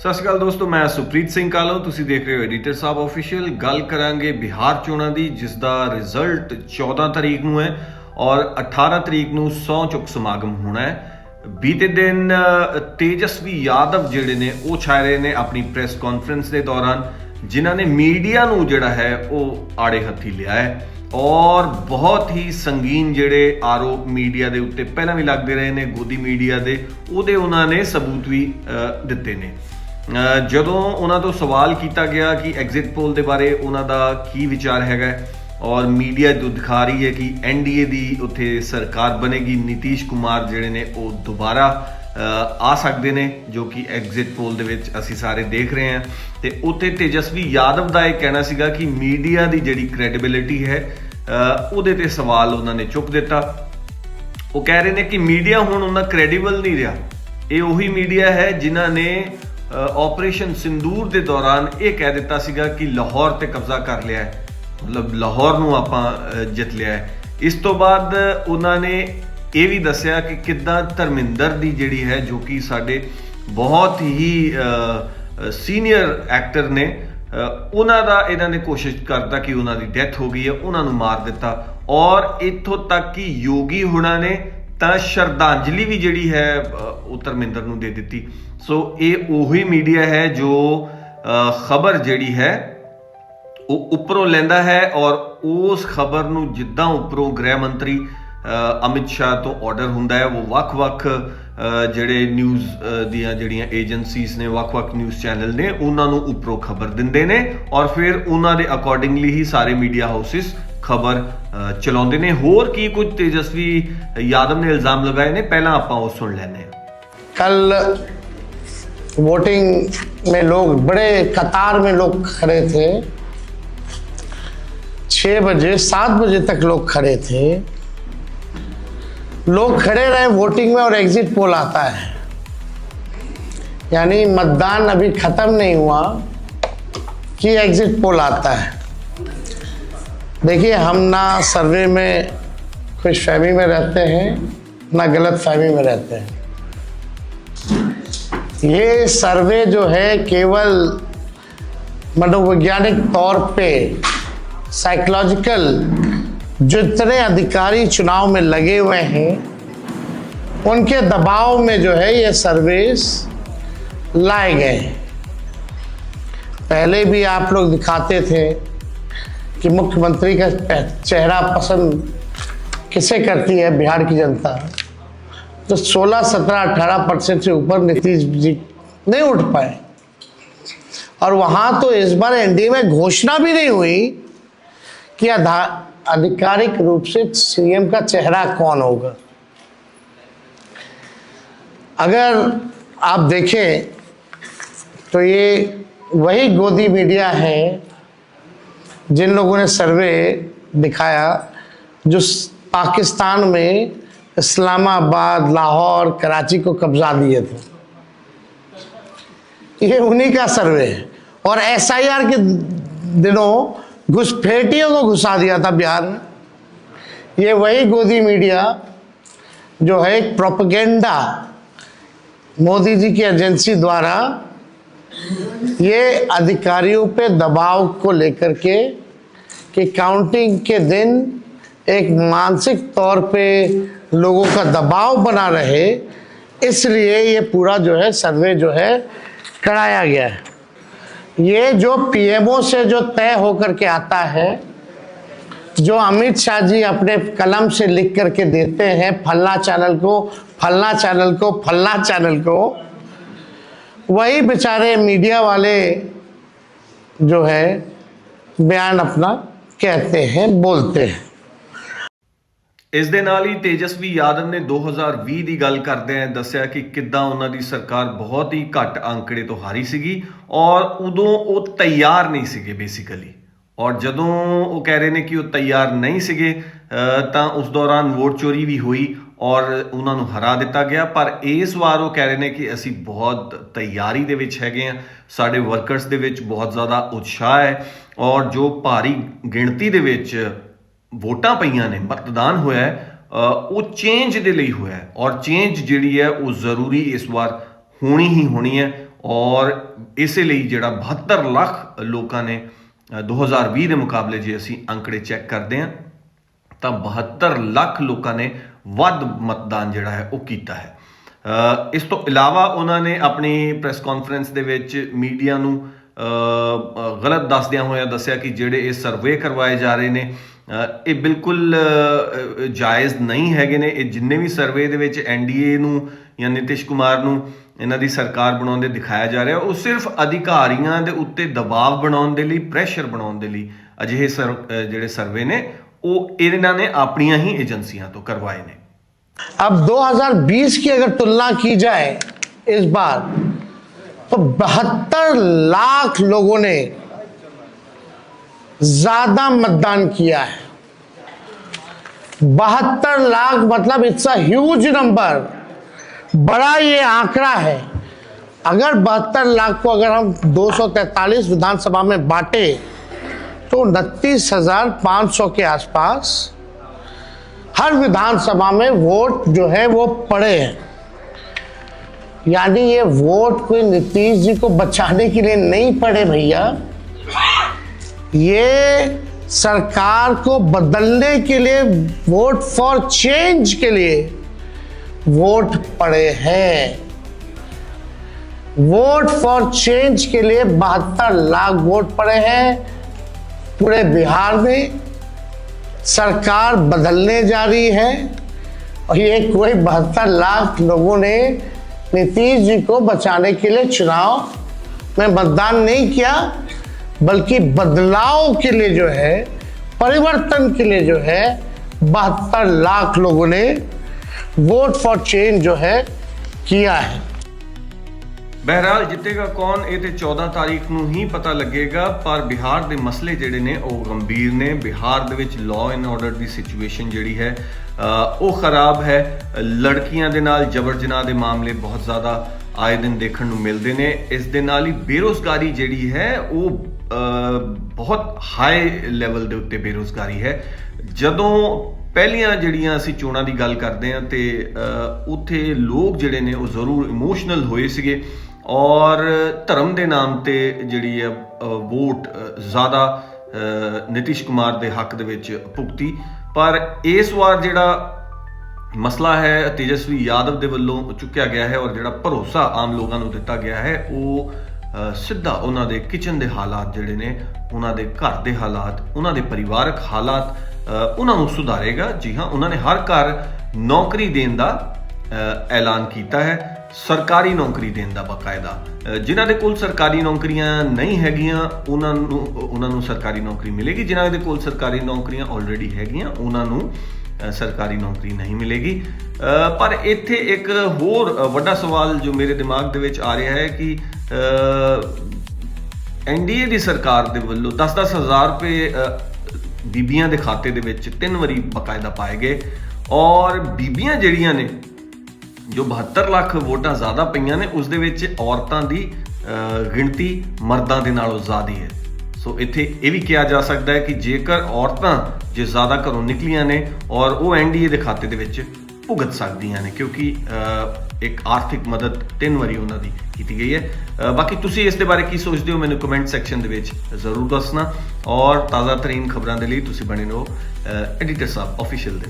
ਸਤਿ ਸ਼੍ਰੀ ਅਕਾਲ ਦੋਸਤੋ, ਮੈਂ ਸੁਪ੍ਰੀਤ ਸਿੰਘ ਕਾਲੋ। ਤੁਸੀਂ ਦੇਖ ਰਹੇ ਹੋ ਐਡੀਟਰ ਸਾਹਿਬ ਅਫੀਸ਼ੀਅਲ ਗੱਲ ਕਰਾਂਗੇ ਬਿਹਾਰ ਚੋਣਾਂ ਦੀ, ਜਿਸ ਦਾ ਰਿਜ਼ਲਟ 14 ਤਰੀਕ ਨੂੰ ਹੈ ਔਰ 18 ਤਰੀਕ ਨੂੰ ਸਹੁੰ ਚੁੱਕ ਸਮਾਗਮ ਹੋਣਾ ਹੈ। ਬੀਤੇ ਦਿਨ ਤੇਜਸਵੀ ਯਾਦਵ ਜਿਹੜੇ ਨੇ, ਉਹ ਛਾਏ ਰਹੇ ਨੇ ਆਪਣੀ ਪ੍ਰੈਸ ਕਾਨਫਰੰਸ ਦੇ ਦੌਰਾਨ, ਜਿਨ੍ਹਾਂ ਨੇ ਮੀਡੀਆ ਨੂੰ ਜਿਹੜਾ ਹੈ, ਉਹ ਆੜੇ ਹੱਥੀ ਲਿਆ ਹੈ। ਔਰ ਬਹੁਤ ਹੀ ਸੰਗੀਨ ਜਿਹੜੇ ਆਰੋਪ ਮੀਡੀਆ ਦੇ ਉੱਤੇ ਪਹਿਲਾਂ ਵੀ ਲੱਗਦੇ ਰਹੇ ਨੇ, ਗੋਦੀ ਮੀਡੀਆ ਦੇ, ਉਹਦੇ ਉਹਨਾਂ ਨੇ ਸਬੂਤ ਵੀ ਦਿੱਤੇ ਨੇ। ਜਦੋਂ ਉਹਨਾਂ ਤੋਂ ਸਵਾਲ ਕੀਤਾ ਗਿਆ ਕਿ ਐਗਜ਼ਿਟ ਪੋਲ ਦੇ ਬਾਰੇ ਉਹਨਾਂ ਦਾ ਕੀ ਵਿਚਾਰ ਹੈਗਾ ਔਰ ਮੀਡੀਆ ਜੋ ਦਿਖਾ ਰਹੀ ਹੈ ਕਿ ਐਨਡੀਏ ਦੀ ਉੱਥੇ ਸਰਕਾਰ ਬਣੇਗੀ, ਨਿਤੀਸ਼ ਕੁਮਾਰ ਜਿਹੜੇ ਨੇ ਉਹ ਦੁਬਾਰਾ ਆ ਸਕਦੇ ਨੇ, ਜੋ ਕਿ ਐਗਜ਼ਿਟ ਪੋਲ ਦੇ ਵਿੱਚ ਅਸੀਂ ਸਾਰੇ ਦੇਖ ਰਹੇ ਹਾਂ। ਤੇ ਉੱਥੇ ਤੇਜਸਵੀ ਯਾਦਵ ਦਾ ਇਹ ਕਹਿਣਾ ਸੀਗਾ ਕਿ ਮੀਡੀਆ ਦੀ ਜਿਹੜੀ ਕ੍ਰੈਡੀਬਿਲਿਟੀ ਹੈ ਉਹਦੇ ਤੇ ਸਵਾਲ ਉਹਨਾਂ ਨੇ ਚੁੱਕ ਦਿੱਤਾ। ਉਹ ਕਹਿ ਰਹੇ ਨੇ ਕਿ ਮੀਡੀਆ ਹੁਣ ਉਹਨਾਂ ਕ੍ਰੈਡੀਬਲ ਨਹੀਂ ਰਿਹਾ। ਇਹ ਉਹੀ ਮੀਡੀਆ ਹੈ ਜਿਨ੍ਹਾਂ ਨੇ ਆਪਰੇਸ਼ਨ ਸਿੰਦੂਰ ਦੇ ਦੌਰਾਨ ਇਹ ਕਹਿ ਦਿੱਤਾ ਸੀਗਾ ਕਿ ਲਾਹੌਰ ਤੇ ਕਬਜ਼ਾ ਕਰ ਲਿਆ ਹੈ। ਮਤਲਬ ਲਾਹੌਰ ਨੂੰ ਆਪਾਂ ਜਿੱਤ ਲਿਆ ਹੈ। ਇਸ ਤੋਂ ਬਾਅਦ ਉਹਨਾਂ ਨੇ ਇਹ ਵੀ ਦੱਸਿਆ ਕਿ ਕਿੱਦਾਂ ਧਰਮਿੰਦਰ ਦੀ ਜਿਹੜੀ ਹੈ, ਜੋ ਕਿ ਸਾਡੇ ਬਹੁਤ ਹੀ ਸੀਨੀਅਰ ਐਕਟਰ ਨੇ ਉਹਨਾਂ ਦਾ ਇਹਨਾਂ ਨੇ ਕੋਸ਼ਿਸ਼ ਕਰਤਾ ਕਿ ਉਹਨਾਂ ਦੀ ਡੈਥ ਹੋ ਗਈ ਹੈ, ਉਹਨਾਂ ਨੂੰ ਮਾਰ ਦਿੱਤਾ। ਔਰ ਇੱਥੋਂ ਤੱਕ ਕਿ ਯੋਗੀ ਹੁਣਾਂ ਨੇ ਤਾਂ ਸ਼ਰਧਾਂਜਲੀ ਵੀ ਜਿਹੜੀ ਹੈ ਉਹ ਧਰਮਿੰਦਰ ਨੂੰ ਦੇ ਦਿੱਤੀ। ਸੋ ਇਹ ਉਹੀ ਮੀਡੀਆ ਹੈ ਜੋ ਖਬਰ ਜਿਹੜੀ ਹੈ, ਉਹ ਉੱਪਰੋਂ ਲੈਂਦਾ ਹੈ ਔਰ ਉਸ ਖਬਰ ਨੂੰ ਜਿੱਦਾਂ ਉੱਪਰੋਂ ਗ੍ਰਹਿ ਮੰਤਰੀ ਅਮਿਤ ਸ਼ਾਹ ਤੋਂ ਆਰਡਰ ਹੁੰਦਾ ਹੈ, ਉਹ ਵੱਖ-ਵੱਖ ਜਿਹੜੇ ਨਿਊਜ਼ ਦੀਆਂ ਜਿਹੜੀਆਂ ਏਜੰਸੀਜ਼ ਨੇ, ਵੱਖ-ਵੱਖ ਨਿਊਜ਼ ਚੈਨਲ ਨੇ, ਉਹਨਾਂ ਨੂੰ ਉੱਪਰੋਂ ਖਬਰ ਦਿੰਦੇ ਨੇ ਔਰ ਫਿਰ ਉਹਨਾਂ ਦੇ ਅਕੋਰਡਿੰਗਲੀ ਹੀ ਸਾਰੇ ਮੀਡੀਆ ਹਾਊਸਿਸ ਖਬਰ ਚਲਾਉਂਦੇ ਨੇ ਹੋਰ ਕੀ ਕੁਝ ਤੇਜਸਵੀ ਯਾਦਵ ਨੇ ਇਲਜ਼ਾਮ ਲਗਾਏ ਨੇ ਪਹਿਲਾਂ ਆਪਾਂ ਉਹ ਸੁਣ ਲੈਂਦੇ ਹਾਂ कल वोटिंग में लोग बड़े कतार में लोग खड़े थे छः बजे सात बजे तक लोग खड़े थे लोग खड़े रहे वोटिंग में और एग्जिट पोल आता है यानी मतदान अभी ख़त्म नहीं हुआ कि एग्जिट पोल आता है देखिए, हम ना सर्वे में खुश फहमी में रहते हैं, ना गलत फहमी में रहते हैं। ये सर्वे जो है, केवल मनोवैज्ञानिक तौर पे साइकोलॉजिकल जितने अधिकारी चुनाव में लगे हुए हैं, उनके दबाव में जो है, ये सर्वेस लाए गए पहले भी आप लोग दिखाते थे कि मुख्यमंत्री का चेहरा पसंद किसे करती है बिहार की जनता? तो 16, 17, 18 परसेंट से ऊपर नीतीश जी नहीं उठ पाए। और वहाँ तो इस बार एनडीए में घोषणा भी नहीं हुई कि आधिकारिक रूप से सीएम का चेहरा कौन होगा। अगर आप देखें तो ये वही गोदी मीडिया है जिन लोगों ने सर्वे दिखाया, जो पाकिस्तान में इस्लामाबाद, लाहौर, कराची को कब्जा दिए थे। ये उन्हीं का सर्वे है। और एसआईआर के दिनों घुसपैठियों को घुसा दिया था बिहार में ये वही गोदी मीडिया जो है एक प्रोपगेंडा मोदी जी की एजेंसी द्वारा ये अधिकारियों पे दबाव को लेकर के कि काउंटिंग के दिन एक मानसिक तौर पे लोगों का दबाव बना रहे, इसलिए ये पूरा जो है, सर्वे जो है, कराया गया है। ये जो पीएमओ से जो तय होकर के आता है, जो अमित शाह जी अपने कलम से लिख करके देते हैं फल्ला चैनल को फल्ला चैनल को फल्ला चैनल को, वही बेचारे मीडिया वाले जो है, बयान अपना कहते हैं बोलते हैं ਇਸ ਦੇ ਨਾਲ ਹੀ ਤੇਜਸਵੀ ਯਾਦਵ ਨੇ 2020 ਦੀ ਗੱਲ ਕਰਦੇ ਆ ਦੱਸਿਆ ਕਿ ਕਿੱਦਾਂ ਉਹਨਾਂ ਦੀ ਸਰਕਾਰ ਬਹੁਤ ਹੀ ਘੱਟ ਅੰਕੜੇ ਤੋਂ ਹਾਰੀ ਸੀਗੀ ਔਰ ਉਦੋਂ ਉਹ ਤਿਆਰ ਨਹੀਂ ਸੀਗੇ ਬੇਸਿਕਲੀ ਔਰ ਜਦੋਂ ਉਹ ਕਹਿ ਰਹੇ ਨੇ ਕਿ ਉਹ ਤਿਆਰ ਨਹੀਂ ਸੀਗੇ ਅ, ਤਾਂ ਉਸ ਦੌਰਾਨ ਵੋਟ ਚੋਰੀ ਵੀ ਹੋਈ ਔਰ ਉਹਨਾਂ ਨੂੰ ਹਰਾ ਦਿੱਤਾ ਗਿਆ ਪਰ ਇਸ ਵਾਰ ਉਹ ਕਹਿ ਰਹੇ ਨੇ ਕਿ ਅਸੀਂ ਬਹੁਤ ਤਿਆਰੀ ਦੇ ਵਿੱਚ ਹੈਗੇ ਆ ਸਾਡੇ ਵਰਕਰਸ ਦੇ ਵਿੱਚ ਬਹੁਤ ਜ਼ਿਆਦਾ ਉਤਸ਼ਾਹ ਹੈ ਔਰ ਜੋ ਭਾਰੀ ਗਿਣਤੀ ਦੇ ਵਿੱਚ ਵੋਟਾਂ ਪਈਆਂ ਨੇ ਮਤਦਾਨ ਹੋਇਆ ਉਹ ਚੇਂਜ ਦੇ ਲਈ ਹੋਇਆ ਔਰ ਚੇਂਜ ਜਿਹੜੀ ਹੈ ਉਹ ਜ਼ਰੂਰੀ ਇਸ ਵਾਰ ਹੋਣੀ ਹੀ ਹੋਣੀ ਹੈ ਔਰ ਇਸੇ ਲਈ ਜਿਹੜਾ 72 ਲੱਖ ਲੋਕਾਂ ਨੇ ਅ, 2020 ਦੇ ਮੁਕਾਬਲੇ ਜੇ ਅਸੀਂ ਅੰਕੜੇ ਚੈੱਕ ਕਰਦੇ ਹਾਂ ਤਾਂ 72 ਲੱਖ ਲੋਕਾਂ ਨੇ ਵੱਧ ਮਤਦਾਨ ਜਿਹੜਾ ਹੈ ਉਹ ਕੀਤਾ ਹੈ। ਇਸ ਤੋਂ ਇਲਾਵਾ ਉਹਨਾਂ ਨੇ ਆਪਣੀ ਪ੍ਰੈਸ ਕਾਨਫਰੰਸ ਦੇ ਵਿੱਚ ਮੀਡੀਆ ਨੂੰ ਗਲਤ ਦੱਸਦਿਆਂ ਹੋਇਆਂ ਦੱਸਿਆ ਕਿ ਜਿਹੜੇ ਇਹ ਸਰਵੇ ਕਰਵਾਏ ਜਾ ਰਹੇ ਨੇ ਅ, ਇਹ ਬਿਲਕੁਲ ਅ, ਅ, ਜਾਇਜ਼ ਨਹੀਂ ਹੈਗੇ ਨੇ ਇਹ ਜਿੰਨੇ ਵੀ ਸਰਵੇ ਦੇ ਵਿੱਚ ਐਨਡੀਏ ਨੂੰ ਜਾਂ ਨਿਤਿਸ਼ ਕੁਮਾਰ ਨੂੰ ਇਹਨਾਂ ਦੀ ਸਰਕਾਰ ਬਣਾਉਣ ਦੇ ਦਿਖਾਇਆ ਜਾ ਰਿਹਾ ਉਹ ਸਿਰਫ ਅਧਿਕਾਰੀਆਂ ਦੇ ਉੱਤੇ ਦਬਾਅ ਬਣਾਉਣ ਦੇ ਲਈ ਪ੍ਰੈਸ਼ਰ ਬਣਾਉਣ ਦੇ ਲਈ ਅਜਿਹੇ ਸਰ- ਅ, ਜਿਹੜੇ ਸਰਵੇ ਨੇ ਉਹ ਇਹਨਾਂ ਨੇ ਆਪਣੀਆਂ ਹੀ ਏਜੰਸੀਆਂ ਤੋਂ ਕਰਵਾਏ ਨੇ अब 2020 की अगर तुलना की जाए इस बार तो बहत्तर लाख लोगों ने ज़्यादा मतदान किया है। बहत्तर लाख मतलब इट्स अ ह्यूज नंबर बड़ा ये आंकड़ा है। अगर बहत्तर लाख को अगर हम 243 विधानसभा में बांटे तो उनतीस हज़ार पाँच सौ के आसपास हर विधानसभा में वोट जो है वो पड़े हैं। यानी ये वोट कोई नीतीश जी को बचाने के लिए नहीं पड़े भैया। ये सरकार को बदलने के लिए वोट फॉर चेंज के लिए वोट पड़े हैं। वोट फॉर चेंज के लिए बहत्तर लाख वोट पड़े हैं। पूरे बिहार में सरकार बदलने जा रही है और ये कोई बहत्तर लाख लोगों ने नीतीश जी को बचाने के लिए चुनाव में मतदान नहीं किया, बल्कि बदलाव के लिए जो है, परिवर्तन के लिए जो है, बहत्तर लाख लोगों ने वोट फॉर चेंज जो है किया है। ਬਹਿਰਾਲ ਜਿੱਤੇਗਾ ਕੌਣ ਇਹ ਤੇ 14 ਤਾਰੀਖ ਨੂੰ ਹੀ ਪਤਾ ਲੱਗੇਗਾ, ਪਰ ਬਿਹਾਰ ਦੇ ਮਸਲੇ ਜਿਹੜੇ ਨੇ ਉਹ ਗੰਭੀਰ ਨੇ। ਬਿਹਾਰ ਦੇ ਵਿੱਚ ਲਾਅ ਐਂਡ ਆਰਡਰ ਦੀ ਸਿਚੁਏਸ਼ਨ ਜਿਹੜੀ ਹੈ ਉਹ ਖਰਾਬ ਹੈ। ਲੜਕੀਆਂ ਦੇ ਨਾਲ ਜਬਰ ਜਨਾਹ ਦੇ ਮਾਮਲੇ ਬਹੁਤ ਜ਼ਿਆਦਾ ਆਏ ਦਿਨ ਦੇਖਣ ਨੂੰ ਮਿਲਦੇ ਨੇ। ਇਸ ਦੇ ਨਾਲ ਹੀ ਬੇਰੋਜ਼ਗਾਰੀ ਜਿਹੜੀ ਹੈ, ਉਹ ਬਹੁਤ ਹਾਈ ਲੈਵਲ ਦੇ ਉੱਤੇ ਬੇਰੋਜ਼ਗਾਰੀ ਹੈ। ਜਦੋਂ ਪਹਿਲੀਆਂ ਜਿਹੜੀਆਂ ਅਸੀਂ ਚੋਣਾਂ ਦੀ ਗੱਲ ਕਰਦੇ ਹਾਂ ਤੇ ਉੱਥੇ ਲੋਕ ਜਿਹੜੇ ਨੇ ਉਹ ਜ਼ਰੂਰ ਇਮੋਸ਼ਨਲ ਹੋਏ ਸੀਗੇ। ਔਰ ਧਰਮ ਦੇ ਨਾਮ ਤੇ ਜਿਹੜੀ ਹੈ ਵੋਟ ਜ਼ਿਆਦਾ ਅ, ਨਿਤਿਸ਼ ਕੁਮਾਰ ਦੇ ਹੱਕ ਦੇ ਵਿੱਚ ਭੁਗਤੀ। ਪਰ ਇਸ ਵਾਰ ਜਿਹੜਾ ਮਸਲਾ ਹੈ ਤੇਜਸਵੀ ਯਾਦਵ ਦੇ ਵੱਲੋਂ ਚੁੱਕਿਆ ਗਿਆ ਹੈ ਔਰ ਜਿਹੜਾ ਭਰੋਸਾ ਆਮ ਲੋਕਾਂ ਨੂੰ ਦਿੱਤਾ ਗਿਆ ਹੈ ਉਹ ਸਿੱਧਾ ਉਹਨਾਂ ਦੇ ਕਿਚਨ ਦੇ ਹਾਲਾਤ ਜਿਹੜੇ ਨੇ ਉਹਨਾਂ ਦੇ ਘਰ ਦੇ ਹਾਲਾਤ ਉਹਨਾਂ ਦੇ ਪਰਿਵਾਰਕ ਹਾਲਾਤ ਉਹਨਾਂ ਨੂੰ ਸੁਧਾਰੇਗਾ। ਜੀ ਹਾਂ ਉਹਨਾਂ ਨੇ ਹਰ ਘਰ ਨੌਕਰੀ ਦੇਣ ਦਾ ਐਲਾਨ ਕੀਤਾ ਹੈ। ਸਰਕਾਰੀ ਨੌਕਰੀ ਦੇਣ ਦਾ ਬਕਾਇਦਾ। ਜਿਨ੍ਹਾਂ ਦੇ ਕੋਲ ਸਰਕਾਰੀ ਨੌਕਰੀਆਂ ਨਹੀਂ ਹੈਗੀਆਂ, ਉਹਨਾਂ ਨੂੰ ਉਹਨਾਂ ਨੂੰ ਸਰਕਾਰੀ ਨੌਕਰੀ ਮਿਲੇਗੀ। ਜਿਨ੍ਹਾਂ ਦੇ ਕੋਲ ਸਰਕਾਰੀ ਨੌਕਰੀਆਂ ਆਲਰੇਡੀ ਹੈਗੀਆਂ, ਉਹਨਾਂ ਨੂੰ ਸਰਕਾਰੀ ਨੌਕਰੀ ਨਹੀਂ ਮਿਲੇਗੀ। ਪਰ ਇੱਥੇ ਇੱਕ ਹੋਰ ਵੱਡਾ ਸਵਾਲ ਜੋ ਮੇਰੇ ਦਿਮਾਗ ਦੇ ਵਿੱਚ ਆ ਰਿਹਾ ਹੈ ਕਿ ਐਨਡੀਏ ਦੀ ਸਰਕਾਰ ਦੇ ਵੱਲੋਂ 10-10 ਹਜ਼ਾਰ ਰੁਪਏ ਬੀਬੀਆਂ ਦੇ ਖਾਤੇ ਦੇ ਵਿੱਚ ਤਿੰਨ ਵਾਰੀ ਬਕਾਇਦਾ ਪਾਏ ਗਏ। ਔਰ ਬੀਬੀਆਂ ਜਿਹੜੀਆਂ ਨੇ ਜੋ 72 ਲੱਖ ਵੋਟਾਂ ਜ਼ਿਆਦਾ ਪਈਆਂ ਨੇ, ਉਸ ਦੇ ਵਿੱਚ ਔਰਤਾਂ ਦੀ ਗਿਣਤੀ ਮਰਦਾਂ ਦੇ ਨਾਲੋਂ ਜ਼ਿਆਦਾ ਹੈ। ਸੋ ਇੱਥੇ ਇਹ ਵੀ ਕਿਹਾ ਜਾ ਸਕਦਾ ਹੈ ਕਿ ਜੇਕਰ ਔਰਤਾਂ ਜੇ ਜ਼ਿਆਦਾ ਘਰੋਂ ਨਿਕਲੀਆਂ ਨੇ ਔਰ ਉਹ ਐਨਡੀਏ ਦੇ ਖਾਤੇ ਦੇ ਵਿੱਚ ਭੁਗਤ ਸਕਦੀਆਂ ਨੇ, ਕਿਉਂਕਿ ਇੱਕ ਆਰਥਿਕ ਮਦਦ ਤਿੰਨ ਵਾਰੀ ਉਹਨਾਂ ਦੀ ਕੀਤੀ ਗਈ ਹੈ। ਬਾਕੀ ਤੁਸੀਂ ਇਸ ਦੇ ਬਾਰੇ ਕੀ ਸੋਚਦੇ ਹੋ, ਮੈਨੂੰ ਕਮੈਂਟ ਸੈਕਸ਼ਨ ਦੇ ਵਿੱਚ ਜ਼ਰੂਰ ਦੱਸਣਾ। ਔਰ ਤਾਜ਼ਾ ਤਰੀਨ ਖਬਰਾਂ ਦੇ ਲਈ ਤੁਸੀਂ ਬਣੇ ਰਹੋ ਐਡੀਟਰ ਸਾਹਿਬ ਅਫੀਸ਼ੀਅਲ ਦੇ